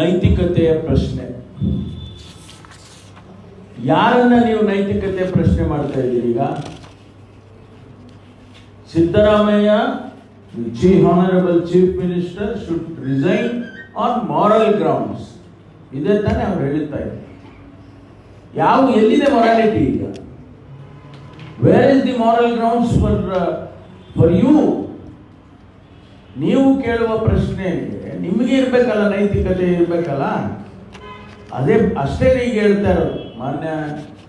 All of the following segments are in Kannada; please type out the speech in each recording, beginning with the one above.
ನೈತಿಕತೆಯ ಪ್ರಶ್ನೆ. ಯಾರನ್ನ ನೀವು ನೈತಿಕತೆ ಪ್ರಶ್ನೆ ಮಾಡ್ತಾ ಇದ್ದೀರಿ ಈಗ? Siddaramaiah chief honourable chief minister should resign on moral grounds ಇದೇ ತಾನೇ ಅವ್ರು ಹೇಳುತ್ತಾ ಇದ್ದಾರೆ ಯಾವ, ಎಲ್ಲಿದೆ ಮೊರಾಲಿಟಿ ಈಗ? Where is the moral grounds for for you ನೀವು ಕೇಳುವ ಪ್ರಶ್ನೆಗೆ ನಿಮಗೆ ಇರಬೇಕಲ್ಲ ನೈತಿಕತೆ ಇರಬೇಕಲ್ಲ? ಅದೇ ಅಷ್ಟೇ ಈಗ ಹೇಳ್ತಾ ಇರೋದು. ಮಾನ್ಯ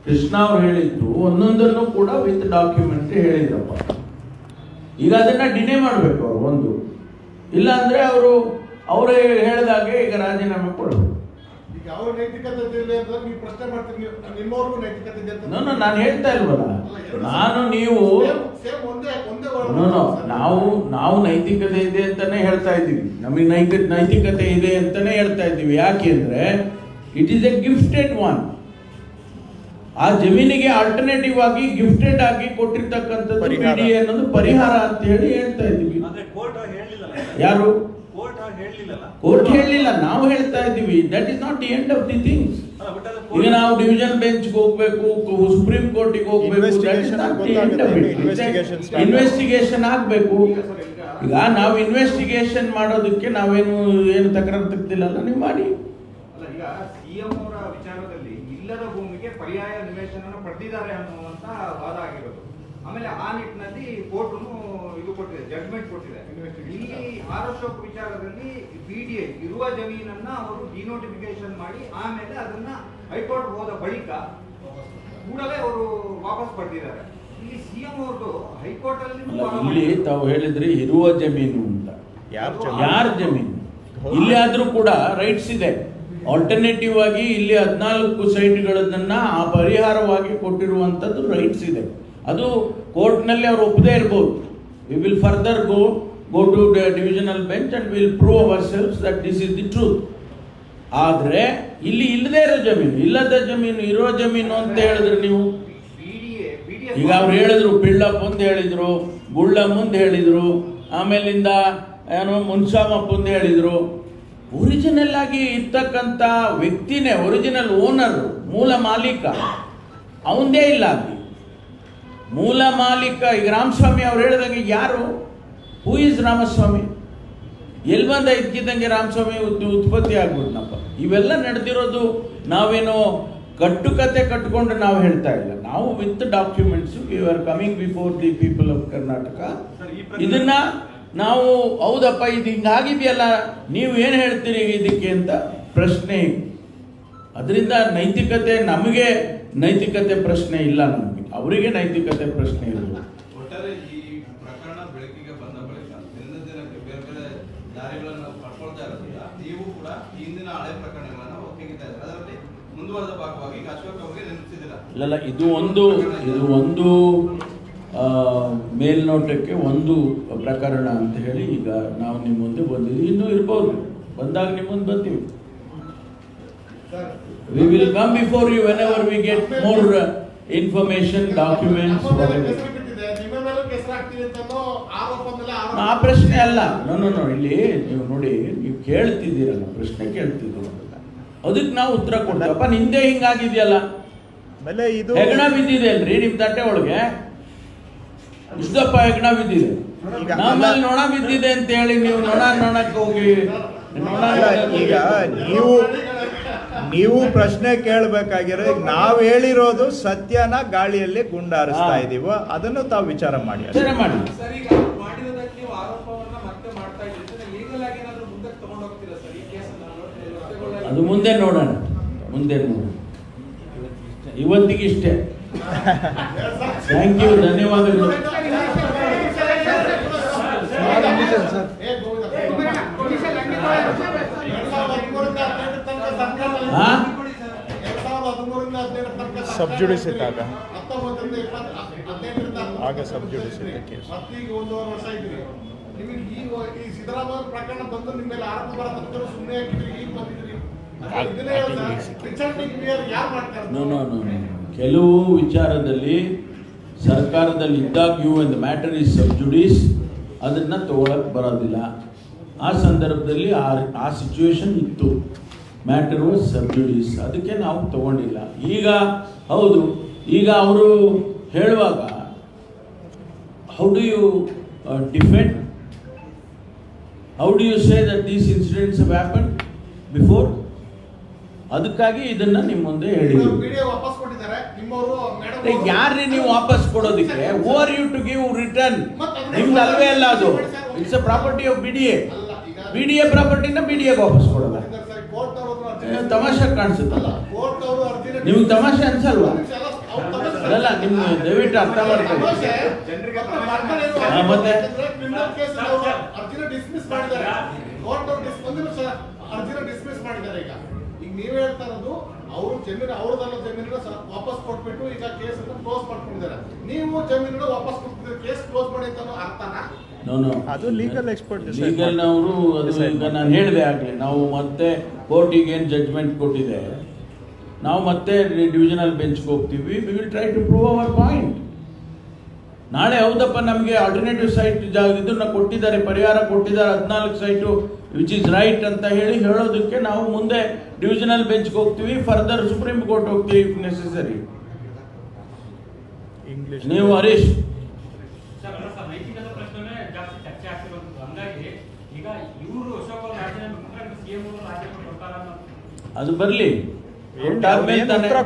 ಕೃಷ್ಣ ಅವ್ರು ಹೇಳಿದ್ದು ಒಂದೊಂದನ್ನು ಕೂಡ ವಿತ್ ಡಾಕ್ಯುಮೆಂಟ್ ಹೇಳಿದ್ರಪ್ಪ. ಈಗ ಅದನ್ನ ಡಿನೇ ಮಾಡಬೇಕು ಅವರು ಒಂದು. ಇಲ್ಲ ಅಂದ್ರೆ ಅವರು ಅವರೇ ಹೇಳಿದಾಗೆ ಈಗ ರಾಜೀನಾಮೆ ಕೊಡಬೇಕು. ನಾನು ಹೇಳ್ತಾ ಇಲ್ವಲ್ಲ. ನಾನು ನೀವು ನಾವು ನಾವು ನೈತಿಕತೆ ಇದೆ ಅಂತಾನೆ ಹೇಳ್ತಾ ಇದ್ದೀವಿ. ನಮಗೆ ನೈತಿ ನೈತಿಕತೆ ಇದೆ ಅಂತಾನೆ ಹೇಳ್ತಾ ಇದ್ದೀವಿ. ಯಾಕೆ ಅಂದ್ರೆ it is a gifted one ಆ ಜಮೀನಿಗೆ ಆಲ್ಟರ್ನೇಟಿವ್ ಆಗಿ ಗಿಫ್ಟೆಡ್ ಆಗಿ ಕೊಟ್ಟಿರ್ತಕ್ಕಂಥದ್ದು ಪರಿಹಾರ. ಅನ್ನೋದು ಪರಿಹಾರ ಅಂತ ಹೇಳಿ ಹೇಳ್ತಾ ಇದ್ದೀವಿ. ಆದ್ರೆ ಕೋರ್ಟ್ ಹೇಳಿಲ್ಲಲ್ಲ? ಯಾರು? ಕೋರ್ಟ್ ಹೇಳಿಲ್ಲ. ನಾವು ಹೇಳ್ತಾ ಇದ್ದೀವಿ. That is not the end of the things ಈಗ ನಾವು ಡಿವಿಷನ್ ಬೆಂಚ್ ಹೋಗ್ಬೇಕು ಸುಪ್ರೀಂ ಕೋರ್ಟಿಗೆ ಹೋಗ್ಬೇಕು ಇನ್ವೆಸ್ಟಿಗೇಷನ್ ಆಗ್ಬೇಕು. ಈಗ ನಾವು ಇನ್ವೆಸ್ಟಿಗೇಷನ್ ಮಾಡೋದಕ್ಕೆ ನಾವೇನು ಏನು ತಕರಾರು ತೆಗ್ದಿಲ್ಲಲ್ಲ ನೀವು ಮಾಡಿ. ಅಲ್ಲ ಈಗ ಸಿಎಂ ಅವರ ವಿಚಾರದಲ್ಲಿ ಇಲ್ಲದ ಭೂಮಿಗೆ ಪರ್ಯಾಯ ನಿವೇಶನ ಪಡೆದಿದ್ದಾರೆ ಅನ್ನುವಂತ ವಾದ ಆಗಿರೋದು. ಆಮೇಲೆ ಆ ನಿಟ್ಟಿನಲ್ಲಿ ಕೋರ್ಟ್ ಇದು ಕೊಟ್ಟಿದೆ ಜಡ್ಮೆಂಟ್ ಕೊಟ್ಟಿದೆ. ಇಲ್ಲಿ ವಿಚಾರದಲ್ಲಿ ಅಶೋಕ್ ವಿಚಾರದಲ್ಲಿ ಬಿಡಿಎ ಇರುವ ಜಮೀನನ್ನ ಅವರು ಡಿನೋಟಿಫಿಕೇಶನ್ ಮಾಡಿ ಆಮೇಲೆ ಅದನ್ನ ಹೈಕೋರ್ಟ್ ಹೋದ ಬಳಿಕ ಕೂಡಲೇ ಅವರು ವಾಪಸ್ ಪಡೆದಿದ್ದಾರೆ ಇಲ್ಲಿ ಸಿಎಂ ಅವರು ಹೈಕೋರ್ಟ್ ಅಲ್ಲಿ ಇಲ್ಲಿ ತಾವು ಹೇಳಿದ್ರಿ ಇರುವ ಜಮೀನು ಅಂತ. ಯಾರ್ ಯಾರ ಜಮೀನು? ಇಲ್ಲಿ ಆದ್ರೂ ಕೂಡ ರೈಟ್ಸ್ ಇದೆ. ಆಲ್ಟರ್ನೇಟಿವ್ ಆಗಿ ಇಲ್ಲಿ ಹದಿನಾಲ್ಕು ಸೈಟ್ಗಳನ್ನ ಆ ಪರಿಹಾರವಾಗಿ ಕೊಟ್ಟಿರುವಂತದ್ದು ರೈಟ್ಸ್ ಇದೆ. ಅದು ಕೋರ್ಟ್ನಲ್ಲಿ ಅವರು ಒಪ್ಪದೇ ಇರ್ಬೋದು. We will further go go to divisional bench and will prove our self that this is the truth ಆದರೆ, ಇಲ್ಲಿ ಇಲ್ಲದೇ ಇರೋ ಜಮೀನು, ಇಲ್ಲದ ಜಮೀನು, ಇರೋ ಜಮೀನು ಅಂತ ಹೇಳಿದ್ರೆ ನೀವು? ಈಗ ಅವ್ರು ಹೇಳಿದ್ರು, ಪಿಳ್ಳಪ್ಪ ಅಂತ ಹೇಳಿದ್ರು ಗುಳ್ಳಮ್ಮ ಮುಂದೆ ಹೇಳಿದ್ರು, ಆಮೇಲಿಂದ ಏನೋ ಮುನ್ಸಾಮಪ್ಪ ಅಂತ ಹೇಳಿದ್ರು. ಒರಿಜಿನಲ್ ಆಗಿ ಇರ್ತಕ್ಕಂಥ ವ್ಯಕ್ತಿನೇ ಒರಿಜಿನಲ್ ಓನರ್ ಮೂಲ ಮಾಲೀಕ ಅವಂದೇ ಇಲ್ಲ ಮೂಲ ಮಾಲೀಕ ಈಗ ರಾಮಸ್ವಾಮಿ ಅವ್ರು ಹೇಳಿದಂಗೆ ಯಾರು? Who is Ramaswamy? ಎಲ್ಲಿ ಬಂದ ಇದ್ಕಿದ್ದಂಗೆ ರಾಮಸ್ವಾಮಿ ಉತ್- ಉತ್ಪತ್ತಿ ಆಗ್ಬಿಟ್ನಪ್ಪ. ಇವೆಲ್ಲ ನಡೆದಿರೋದು ನಾವೇನೋ ಕಟ್ಟುಕತೆ ಕಟ್ಕೊಂಡು ನಾವು ಹೇಳ್ತಾ ಇಲ್ಲ. ನಾವು with documents you are coming before the people of Karnataka ಇದನ್ನ ನಾವು ಹೌದಪ್ಪ ಇದು ಹಿಂಗಾಗಿದೆಯಲ್ಲ ನೀವು ಏನು ಹೇಳ್ತೀರಿ ಇದಕ್ಕೆ ಅಂತ ಪ್ರಶ್ನೆ ಅದರಿಂದ ನೈತಿಕತೆ ನಮಗೆ ನೈತಿಕತೆ ಪ್ರಶ್ನೆ ಇಲ್ಲ ನಮಗೆ. ಅವರಿಗೆ ನೈತಿಕತೆ ಪ್ರಶ್ನೆ ಇಲ್ಲ ಒಟ್ಟಾರೆ ಈ ಪ್ರಕರಣ ಬೆಳಕಿಗೆ ಬಂದ ಬಳಿಕ ದಿನದ ದಿನಕ್ಕೆ ಬೇರೆ ಬೇರೆ ದಾರಿಗಳನ್ನು ಪಡ್ಕೊಳ್ತಾ ಇರೋದ್ರಿಂದ ನೀವು ಕೂಡ ಈ ಹಿಂದಿನ ಹಳೆ ಪ್ರಕರಣಗಳನ್ನ ಒತ್ತಿಗಿತಾ ಇದ್ದಾರೆ? ಅದರಲ್ಲಿ ಮುಂದುವರೆದ ಭಾಗವಾಗಿ ಈಗ ಅಶೋಕ್ ಅವರಿಗೆ ನೆನಪಿಸಿದಿಲ್ಲ ಇಲ್ಲಲ್ಲ ಇದು ಒಂದು ಇದು ಒಂದು ಆ, ಮೇಲ್ನೋಟಕ್ಕೆ ಒಂದು ಪ್ರಕರಣ ಅಂತ ಹೇಳಿ ಈಗ ನಾವು ನಿಮ್ಮ ಮುಂದೆ ಬಂದಿದ್ದೀವಿ. ಇನ್ನೂ ಇರ್ಬೋದು. ಬಂದಾಗ ನಿಮ್ಮ ಮುಂದೆ ಬರ್ತೀವಿ sir, we will come before you whenever we get more information documents ನಮ್ಮ ನಿಮ್ಮ ಆ ಪ್ರಶ್ನೆ ಅಲ್ಲ. ನೋ ನೋ ನೋ ಇಲ್ಲಿ ನೀವು ನೋಡಿ ನೀವು ಕೇಳ್ತಿದ್ದೀರಲ್ಲ ಪ್ರಶ್ನೆ ಕೇಳ್ತಿದ್ದೀರಲ್ಲ ಅದಕ್ಕೆ ನಾವು ಉತ್ತರ ಕೊಡ್ತೇವಪ್ಪ ನಿಂದೆ ಹಿಂಗಾಗಿದೆಯಲ್ಲ. ಇದು ಹೆಗಣ ಬಿದ್ದಿದೆ ಅಲ್ರಿ ನಿಮ್ ತಟ್ಟೆ ಒಳಗೆ? ಇಷ್ಟಪ್ಪ ಹೆಗಣ ಬಿದ್ದಿದೆ. ನಮ್ಮಲ್ಲಿ ನೊಣ ಬಿದ್ದಿದೆ ಅಂತ ಹೇಳಿ ನೀವು ನೊಣ ನೊಣಕ್ಕೆ ಹೋಗಿ ನೊಣ ಈಗ ನೀವು ನೀವು ಪ್ರಶ್ನೆ ಕೇಳಬೇಕಾಗಿರೋ ಈಗ ನಾವು ಹೇಳಿರೋದು ಸತ್ಯನ ಗಾಳಿಯಲ್ಲಿ ಗುಂಡಾರಿಸ್ತಾ ಇದೀವೋ ಅದನ್ನು ತಾವು ವಿಚಾರ ಮಾಡಿ ಮಾಡಿ ಸರ್ ಈಗ ಮಾಡಿರೋದಕ್ಕೆ ನೀವು ಆರೋಪವನ್ನ ಮತ್ತೆ ಮಾಡ್ತಾ ಇದ್ದೀರಿ ಲೀಗಲ್ ಆಗಿ ಏನಾದ್ರು ಮುಂದಕ್ಕೆ ತಗೊಂಡು ಹೋಗ್ತೀರಾ ಸರ್ ಈ ಕೇಸನ್ನ ಅದು ಮುಂದೆ ನೋಡೋಣ ಮುಂದೆ ನೋಡೋಣ ಇವತ್ತಿಗಿಷ್ಟೇ ಥ್ಯಾಂಕ್ ಯು ಧನ್ಯವಾದಗಳು ಏ, ಸರ್ಕಾರದಲ್ಲಿ ಇದ್ದಾಗ. ಆಗ ಸಬ್ ಇದ್ದ ನೋ ನೋ ನೋ ಕೆಲವು ವಿಚಾರದಲ್ಲಿ ಸರ್ಕಾರದಲ್ಲಿ ಇದ್ದಾಗ್ಯೂ ಒಂದು ಮ್ಯಾಟರ್ ಇಸ್ ಸಬ್ಜುಡೀಸ್ ಅದನ್ನ ತಗೊಳಕ್ಕೆ ಬರೋದಿಲ್ಲ. ಆ ಸಂದರ್ಭದಲ್ಲಿ ಆ ಆ ಸಿಚುವೇಶನ್ ಇತ್ತು. ಮ್ಯಾಟರ್ ವಾಸ್ ಸಬ್ಜುಡೀಸ್ ಅದಕ್ಕೆ ನಾವು ತಗೊಂಡಿಲ್ಲ. ಈಗ ಹೌದು. ಈಗ ಅವರು ಹೇಳುವಾಗ how do you defend how do you say that these incidents happen before ಅದಕ್ಕಾಗಿ ಇದನ್ನ ನಿಮ್ಮ ಮುಂದೆ ಹೇಳಿದ್ರು ಮೇಡಮ್ ಯಾರ್ರಿ ನೀವು ವಾಪಸ್ ಕೊಡೋದಕ್ಕೆ? Or you to give return ನಿಮ್ದು ಅಲ್ವೇ ಅಲ್ಲ ಅದು. It's a property of B D A B D A ಪ್ರಾಪರ್ಟಿನ B D A ವಾಪಸ್ ತಮಾಷೆ ಕಾಣಿಸುತ್ತಲ್ಲ? ಕೋರ್ಟ್ ಅವರು ಅರ್ಜಿನ ನಿಮ್ಗೆ ತಮಾಷೆ ಅನ್ಸಲ್ವಾ? ಅಲ್ಲ ನಿಮ್ ದಯವಿಟ್ಟು ಅರ್ಥ ಮಾಡ್ಕೊಳ್ಳಿ. ಮತ್ತೆ ಅರ್ಜಿನ ಡಿಸ್ಮಿಸ್ ಮಾಡಿದ್ದಾರೆ. ಕೋರ್ಟ್ ಅವ್ರು ಡಿಸ್ ಒಂದು ನಿಮಿಷ ಅರ್ಜಿನ ಡಿಸ್ಮಿಸ್ ಮಾಡಿದ್ದಾರೆ ಈಗ. ಈಗ ನೀವ್ ಹೇಳ್ತಾ ಇರೋದು ಅವರು ಜಮೀನು ಅವ್ರದಲ್ಲ ಜಮೀನಿನ ಸ- ವಾಪಸ್ ಕೊಟ್ಬಿಟ್ಟು ಈಗ ಕೇಸ್ ಕ್ಲೋಸ್ ಮಾಡ್ಕೊಂಡಿದ್ದಾರೆ. ನೀವು ಜಮೀನಿನ ವಾಪಸ್ ಕೊಡ್ತಿದ್ರೆ ಕೇಸ್ ಕ್ಲೋಸ್ ಮಾಡಿ ಅಂತ ಅರ್ಥನಾ? ಅದು ಲೀಗಲ್ ಎಕ್ಸ್ಪರ್ಟ್ ಲೀಗಲ್ ಅವರು ಅದು ಈಗ ನಾನು ಹೇಳಿದೆ ಆಗಲಿ ನಾವು ಮತ್ತೆ ಕೋರ್ಟಿಗೆ ಏನು ಜಡ್ಜ್ಮೆಂಟ್ ಕೊಟ್ಟಿದೆ ನಾವು ಮತ್ತೆ ಡಿವಿಷನಲ್ ಬೆಂಚ್ಗೆ ಹೋಗ್ತೀವಿ we will try to prove our point ನಾಳೆ ಹೌದಪ್ಪ ನಮಗೆ ಆಲ್ಟರ್ನೇಟಿವ್ ಸೈಟ್ ಇದನ್ನ ಕೊಟ್ಟಿದ್ದಾರೆ ಪರಿಹಾರ ಕೊಟ್ಟಿದ್ದಾರೆ ಹದಿನಾಲ್ಕು ಸೈಟು ವಿಚ್ ಇಸ್ ರೈಟ್ ಅಂತ ಹೇಳಿ ಹೇಳೋದಕ್ಕೆ ನಾವು ಮುಂದೆ ಡಿವಿಷನಲ್ ಬೆಂಚ್ಗೆ ಹೋಗ್ತೀವಿ ಫರ್ದರ್ ಸುಪ್ರೀಂ ಕೋರ್ಟ್ ಹೋಗ್ತೀವಿ ಇಫ್ ನೆಸೆಸರಿ ಇಂಗ್ಲಿಷ್ ನೀವು ಹರೀಶ್ ಸರ್ ಅಲ್ಲ ಸರ್ ನೈತಿಕದ ಪ್ರಶ್ನೆ ಜಾಸ್ತಿ ಚರ್ಚೆ ಆಗ್ತಿರೋದು ಹಂಗಾಗಿ ಈಗ ಇವರು ಅಶೋಕ್ ಅವರು ರಾಜೀನಾಮೆ ಕೊಟ್ಟರೆ ಸಿಎಂ ಅವರು ರಾಜೀನಾಮೆ ಕೊಡ್ತಾರ ಅನ್ನೋ ಅದು ಬರಲಿ.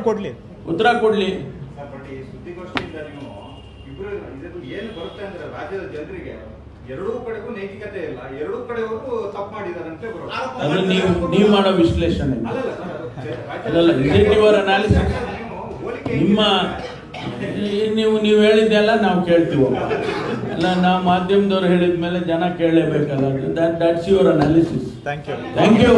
ಕೊಡ್ಲಿ? ಉತ್ತರ ಕೊಡ್ಲಿ. ಏನು ಬರುತ್ತೆ ಅಂದ್ರೆ ರಾಜ್ಯದ ಜನರಿಗೆ ಎರಡೂ ಕಡೆಗೂ ನೈತಿಕತೆ ಇಲ್ಲ ಎರಡೂ ಕಡೆಯವರು ತಪ್ಪು ಮಾಡಿದಾರಂತೆ ಬರುತ್ತೆ ಅದು ನೀವು ನೀವು ಮಾಡೋ ವಿಶ್ಲೇಷಣೆ. ಅಲ್ಲಲ್ಲ ನಿಮ್ಮ? ನೀವು ನೀವು ಹೇಳಿದ್ದೆಲ್ಲ ನಾವು ಕೇಳ್ತೀವಿ. ಅಲ್ಲ ನಾವು ಮಾಧ್ಯಮದವ್ರು ಹೇಳಿದ ಮೇಲೆ ಜನ ಕೇಳಲೇಬೇಕಲ್ಲ that that's your analysis thank you thank you